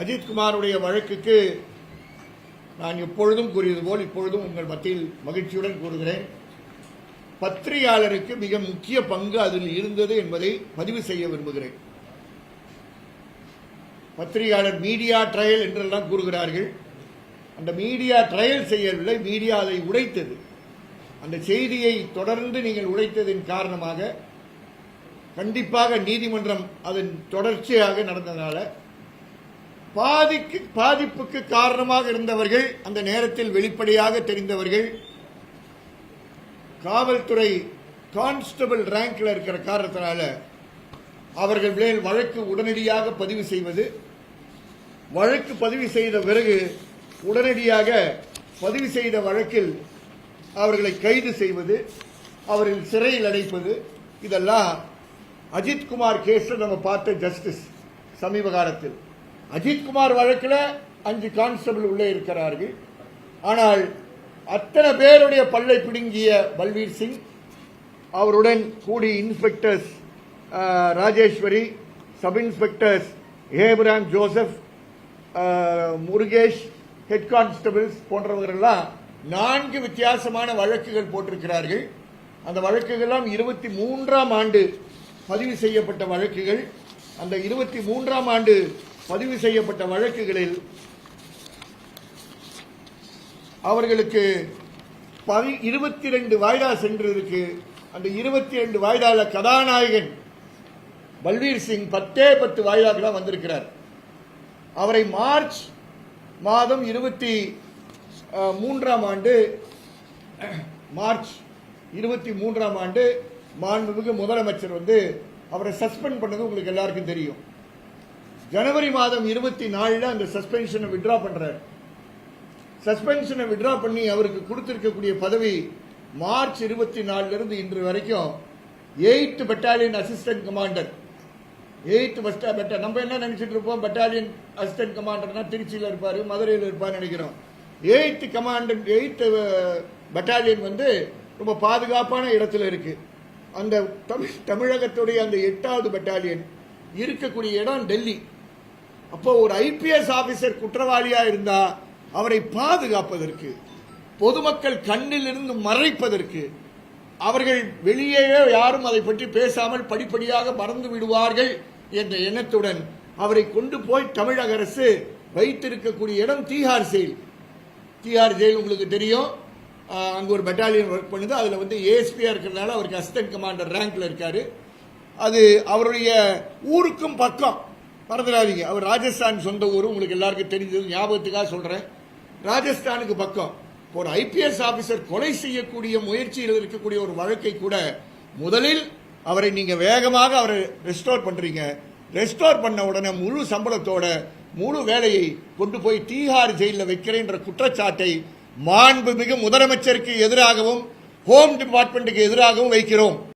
அஜித்குமாருடைய வழக்குக்கு நான் எப்பொழுதும் கூறியது போல் இப்பொழுதும் உங்கள் மத்தியில் மகிழ்ச்சியுடன் கூறுகிறேன். பத்திரிகையாளருக்கு மிக முக்கிய பங்கு அதில் இருந்தது என்பதை பதிவு செய்ய விரும்புகிறேன். பத்திரிகையாளர் மீடியா ட்ரையல் என்றெல்லாம் கூறுகிறார்கள். அந்த மீடியா ட்ரையல் செய்யவில்லை மீடியா அதை உடைத்தது. அந்த செய்தியை தொடர்ந்து நீங்கள் உடைத்ததின் காரணமாக கண்டிப்பாக நீதிமன்றம் அதன் தொடர்ச்சியாக நடந்ததால பாதிக்கு பாதிப்புக்கு காரணமாக இருந்தவர்கள் அந்த நேரத்தில் வெளிப்படையாக தெரிந்தவர்கள் காவல்துறை கான்ஸ்டபிள் ரேங்கில் இருக்கிற காரணத்தினால அவர்கள் மேல் வழக்கு உடனடியாக பதிவு செய்வது வழக்கு பதிவு செய்த பிறகு உடனடியாக பதிவு செய்த வழக்கில் அவர்களை கைது செய்வது அவர்கள் சிறையில் அடைப்பது இதெல்லாம் அஜித்குமார் கேஸில் நம்ம பார்த்த ஜஸ்டிஸ் சமீப காலத்தில். அஜித்குமார் வழக்கில் அஞ்சு கான்ஸ்டபிள் உள்ளே இருக்கிறார்கள். ஆனால் அத்தனை பேருடைய பல்லை பிடுங்கிய பல்வீர் சிங் அவருடன் கூடி inspectors Rajeswari sub inspectors Abraham Joseph Murugesh head constables போன்றவர்களெல்லாம் நான்கு வித்தியாசமான வழக்குகள் போட்டிருக்கிறார்கள். அந்த வழக்குகள்லாம் இருபத்தி மூன்றாம் ஆண்டு பதிவு செய்யப்பட்ட வழக்குகள். அந்த இருபத்தி மூன்றாம் ஆண்டு பதிவு செய்யப்பட்ட வழக்குகளில் அவர்களுக்கு பதி இருபத்தி ரெண்டு வாய்டா சென்று இருக்கு அந்த இருபத்தி ரெண்டு வாய்டாவில் கதாநாயகன் பல்வீர் சிங் பத்தே பத்து வாய்தாக்கு வந்திருக்கிறார். அவரை மார்ச் மாதம் இருபத்தி மூன்றாம் ஆண்டு மார்ச் இருபத்தி மூன்றாம் ஆண்டு மாண்புமிகு முதலமைச்சர் வந்து அவரை சஸ்பெண்ட் பண்ணது உங்களுக்கு எல்லாருக்கும் தெரியும். ஜனவரி மாதம் இருபத்தி நாலில் அந்த சஸ்பென்ஷனை விட்ரா பண்ணுறார் சஸ்பென்ஷனை விட்ரா பண்ணி அவருக்கு கொடுத்துருக்கக்கூடிய பதவி மார்ச் இருபத்தி நாலுலேருந்து இன்று வரைக்கும் eighth battalion assistant commander eighth பெட்டா நம்ம என்ன நினைச்சிட்டு இருப்போம்? பெட்டாலியன் அசிஸ்டன்ட் கமாண்டர்னா திருச்சியில் இருப்பார் மதுரையில் இருப்பார்னு நினைக்கிறோம். எயித்து கமாண்டர் எயித்து பெட்டாலியன் வந்து ரொம்ப பாதுகாப்பான இடத்துல இருக்கு. அந்த தமிழ் தமிழகத்துடைய அந்த எட்டாவது பெட்டாலியன் இருக்கக்கூடிய இடம் டெல்லி. அப்போ ஒரு ஐபிஎஸ் ஆபீசர் குற்றவாளியா இருந்தா அவரை பாதுகாப்பதற்கு பொதுமக்கள் கண்ணில் இருந்து மறைப்பதற்கு அவர்கள் வெளியேயே யாரும் அதை பற்றி பேசாமல் படிப்படியாக மறந்து விடுவார்கள் என்ற எண்ணத்துடன் அவரை கொண்டு போய் தமிழக அரசு வைத்திருக்கக்கூடிய இடம் தீஹார் செயல் தீஹார் ஜெயில் உங்களுக்கு தெரியும். அங்கே அங்க ஒரு பெட்டாலியன் ஒர்க் பண்ணுது. அதுல வந்து ஏஎஸ்பியா இருக்கிறதுனால அவருக்கு அசிஸ்டன்ட் கமாண்டர் ரேங்க்ல இருக்காரு. அது அவருடைய ஊருக்கும் பக்கம். மறந்துடாதீங்க. அவர் ராஜஸ்தான் சொந்த ஊர் உங்களுக்கு எல்லாருக்கும் தெரிஞ்சது. ஞாபகத்துக்காக சொல்றேன். ராஜஸ்தானுக்கு பக்கம் ஒரு ஐபிஎஸ் ஆஃபீஸர் கொலை செய்யக்கூடிய முயற்சியில் இருக்கக்கூடிய ஒரு வழக்கை கூட முதலில் அவரை நீங்க வேகமாக அவரை ரெஸ்டோர் பண்றீங்க. ரெஸ்டோர் பண்ண உடனே முழு சம்பளத்தோட முழு வேலையை கொண்டு போய் தீஹார் ஜெயிலில் வைக்கிறேன்ற குற்றச்சாட்டை மாண்புமிகு முதலமைச்சருக்கு எதிராகவும் ஹோம் டிபார்ட்மெண்ட்டுக்கு எதிராகவும் வைக்கிறோம்.